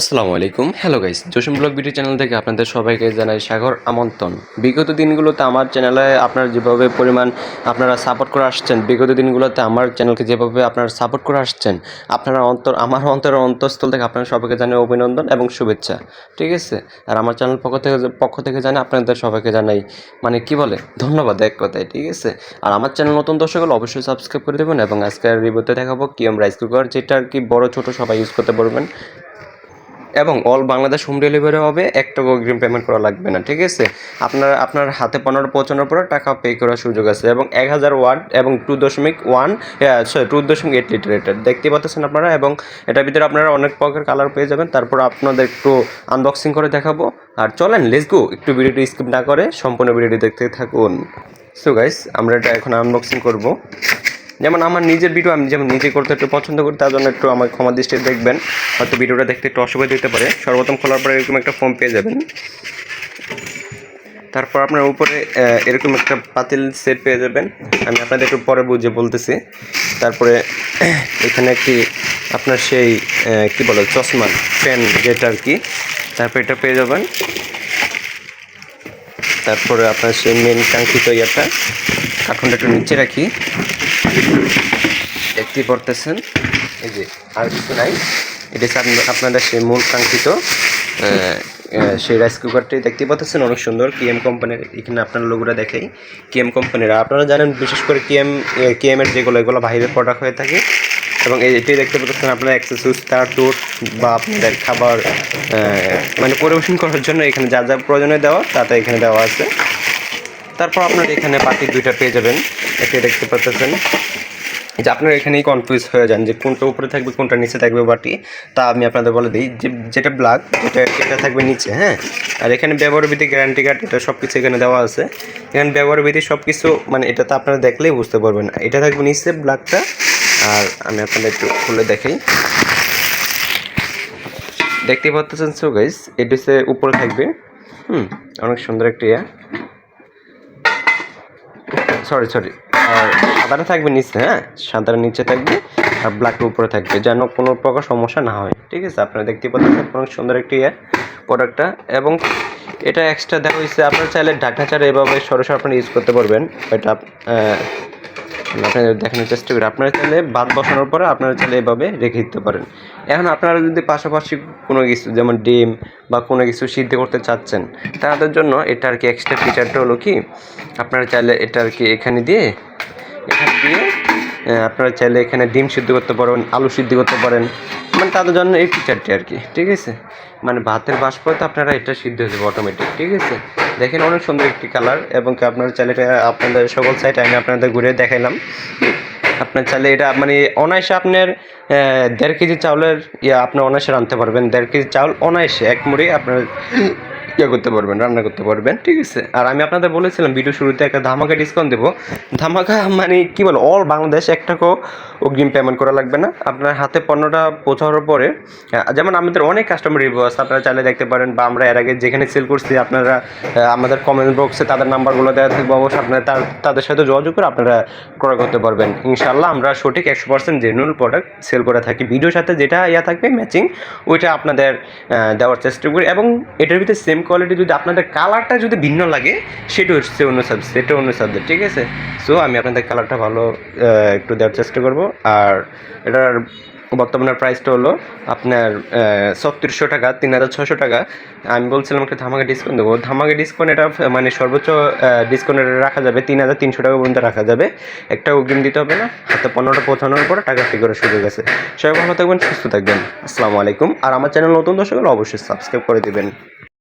আসসালামু আলাইকুম। Hello guys Jasim blog video channel থেকে আপনাদের সবাইকে জানাই সাগর আমন্ত্রণ। বিগত দিনগুলোতে আমার চ্যানেলে আপনার যেভাবে পরিমাণ আপনারা সাপোর্ট করে আসছেন, বিগত দিনগুলোতে আমার চ্যানেলকে যেভাবে আপনারা সাপোর্ট করে আসছেন, আপনারা অন্তর, আমার অন্তরের অন্তঃস্থল থেকে আপনারা সবাইকে জানাই অভিনন্দন এবং শুভেচ্ছা। ঠিক আছে? আর আমার চ্যানেল পক্ষ থেকে পক্ষ থেকে জানাই আপনাদের সবাইকে জানাই মানে কি বলে, ধন্যবাদ এক কথায়, ঠিক আছে? আর আমার চ্যানেল নতুন দর্শক হলে অবশ্যই সাবস্ক্রাইব করে দেবেন এবং আজকের রিভিউতে দেখাবো কিএম রাইস কুকার যেটা আর কি বড়, ছোট সবাই ইউজ করতে পারবেন। এবং অল বাংলাদেশ হোম ডেলিভারি হবে এক টাকা অগ্রিম পেমেন্ট করা লাগবে না, ঠিক আছে? আপনার আপনার হাতে পনেরো পৌঁছানোর পরে টাকা পে করার সুযোগ আছে এবং এক হাজার ওয়াট এবং টু দশমিক ওয়ান সরি টু দশমিক এইট লিটার এটা দেখতে পাচ্ছেন আপনারা এবং এটার ভিতরে আপনারা অনেক প্রকার কালার পেয়ে যাবেন। তারপর আপনাদের একটু আনবক্সিং করে দেখাবো। আর চলেন লেস গো একটু ভিডিওটি স্কিপ না করে সম্পূর্ণ ভিডিওটি দেখতে থাকুন। সো গাইস আমরা এটা এখন আনবক্সিং করব। যেমন আমার নিজের ভিডিও আমি যেমন নিজে করতে একটু পছন্দ করি, তার জন্য একটু আমার ক্ষমা দৃষ্টি দেখবেন। হয়তো ভিডিওটা দেখতে একটু অসুবিধা দিতে পারে। সর্বপ্রথম খোলার পরে এরকম একটা ফর্ম পেয়ে যাবেন। তারপর আপনার উপরে এরকম একটা পাতিল সেট পেয়ে যাবেন। আমি আপনাদের একটু পরে বুঝে বলতেছি। তারপরে, এখানে একটি আপনার সেই কি বলে, চশমা পেন যেটা আর কি, তারপর এটা পেয়ে যাবেন। তারপরে আপনার সেই মেন কাঙ্ক্ষিত ইয়েটা, কার্টুনটা একটু নিচে রাখি। দেখতে পড়তেছেন এই যে, আর কিছু নাই। এটা আপনার- সেই মূল কাঙ্ক্ষিত সেই রাইস কুকারটি দেখতে পাচ্ছেন অনেক সুন্দর। কিএম কোম্পানির এখানে আপনার লোগোটা দেখাই। কিএম কোম্পানির আপনারা জানেন, বিশেষ করে কিএম কিএম এর যেগুলো, এগুলো বাইরের প্রোডাক্ট হয়ে থাকে। এবং এটি দেখতে পাচ্ছেন আপনার অ্যাক্সেসরিজ তার টুট বা আপনাদের খাবার মানে পরিবেশন করার জন্য এখানে যা যা প্রয়োজনে দেওয়া তা তা এখানে দেওয়া আছে। তারপর আপনার এখানে বাটি দুইটা পেয়ে যাবেন। এটি দেখতে পাচ্ছেন। যে আপনারা এখানেই কনফিউজ হয়ে যান যে কোনটা উপরে থাকবে, কোনটা নিচে থাকবে বাটি। তা আমি আপনাদের বলে দিই যে যেটা ব্ল্যাক যেটা এটা থাকবে নিচে হ্যাঁ? আর এখানে ব্যবহার বিধি গ্যারান্টি কার্ড এটা সব কিছু এখানে দেওয়া আছে। এখানে ব্যবহার বিধি সব কিছু মানে এটা তো আপনারা দেখলেই বুঝতে পারবেন। এটা থাকবে নিচে ব্ল্যাকটা আর আমি আপনাদের একটু খুলে দেখাই। দেখতে পাচ্ছেন সো গাইস এটা উপরে থাকবে। হুম, অনেক সুন্দর একটা ইয়া। সরি সরি আর সাদাটা থাকবে নিচে হ্যাঁ? সাদাটা নিচে থাকবে আর ব্ল্যাকটা উপরে থাকবে, যেন কোনো প্রকার সমস্যা না হয়। ঠিক আছে? আপনারা দেখতে পাচ্ছেন অনেক সুন্দর একটি ইয়ে প্রোডাক্টটা এবং এটা এক্সট্রা দেওয়া হয়েছে, আপনারা চাইলে ঢাকনা ছাড়া এভাবে সরাসরি আপনারা ইউজ করতে পারবেন। এটা আপ- আহ, আপনাদের দেখানোর চেষ্টা করি। আপনারা চাইলে ভাত বসানোর পরে আপনারা চাইলে এভাবে রেখে দিতে পারেন। এখন আপনারা যদি পাশাপাশি কোনো কিছু যেমন ডিম বা কোনো কিছু সিদ্ধ করতে চাচ্ছেন তাদের জন্য এটা আর কি এক্সট্রা ফিচারটা হলো কি আপনারা চাইলে এটা আর কি এখানে দিয়ে এখানে দিয়ে আপনারা চাইলে এখানে ডিম সিদ্ধ করতে পারেন আলু সিদ্ধ করতে পারেন। মানে তাদের জন্য এই ফিচারটি আর কি ঠিক আছে? মানে ভাতের বাষ্পতে আপনারা এটা সিদ্ধ হয়ে যাবে অটোমেটিক ঠিক আছে? দেখেন অনেক সুন্দর একটি কালার এবং কি আপনার চাইলে এটা আপনাদের সকল সাইট আমি আপনাদের ঘুরে দেখাইলাম। আপনার চাইলে এটা মানে অনায়াসে আপনার দেড় কেজি চাউলের ইয়ে আপনি অনায়াসে রাঁধতে পারবেন। দেড় কেজি চাউল অনায়াসে, এক মুড়ি আপনার ইয়ে করতে পারবেন, রান্না করতে পারবেন, ঠিক আছে? আর আমি আপনাদের বলেছিলাম ভিডিও শুরুতে একটা ধামাকা ডিসকাউন্ট দেবো। ধামাকা মানে কি বল অল বাংলাদেশ এক টাকাও অগ্রিম পেমেন্ট করা লাগবে না। আপনার হাতে পণ্যটা পৌঁছানোর পরে যেমন আমাদের অনেক কাস্টমার রিভিউ আছে আপনারা চাইলে দেখতে পারেন বা আমরা এর আগে যেখানে সেল করছি, আপনারা আমাদের কমেন্ট বক্সে তাদের নাম্বারগুলো দেওয়া থাকবে, অবশ্যই আপনারা তার- তাদের সাথে যোগাযোগ করে আপনারা ক্রয় করতে পারবেন। ইনশাল্লাহ আমরা সঠিক একশো পার্সেন্ট জেনুয়াল প্রোডাক্ট সেল করে থাকি। ভিডিওর সাথে যেটা ইয়া থাকবে ম্যাচিং ওইটা আপনাদের দেওয়ার চেষ্টা করি। এবং এটার ভিতরে সেম কোয়ালিটি যদি আপনাদের কালারটা যদি ভিন্ন লাগে, সেটা হচ্ছে অন্য সাবজেক্ট সেটা অন্য সাবজেক্ট ঠিক আছে? সো আমি আপনাদের কালারটা ভালো একটু দেওয়ার চেষ্টা করব। আর এটার বর্তমানে প্রাইসটা হলো আপনার ছত্রিশশো টাকা তিন হাজার ছশো টাকা। আমি বলছিলাম একটা ধামাকে ডিসকাউন্ট দেবো। ধামাকে ডিসকাউন্ট এটা মানে সর্বোচ্চ ডিসকাউন্ট এটা রাখা যাবে তিন হাজার তিনশো টাকা পর্যন্ত রাখা যাবে। একটা অগ্রিম দিতে হবে না, হাতে পনেরোটা পৌঁছানোর পরে টাকা ফি করার সুযোগ আছে। সবাই ভালো থাকবেন, সুস্থ থাকবেন। আসসালামু আলাইকুম। আর আমার চ্যানেল নতুন দর্শক অবশ্যই সাবস্ক্রাইব করে দেবেন।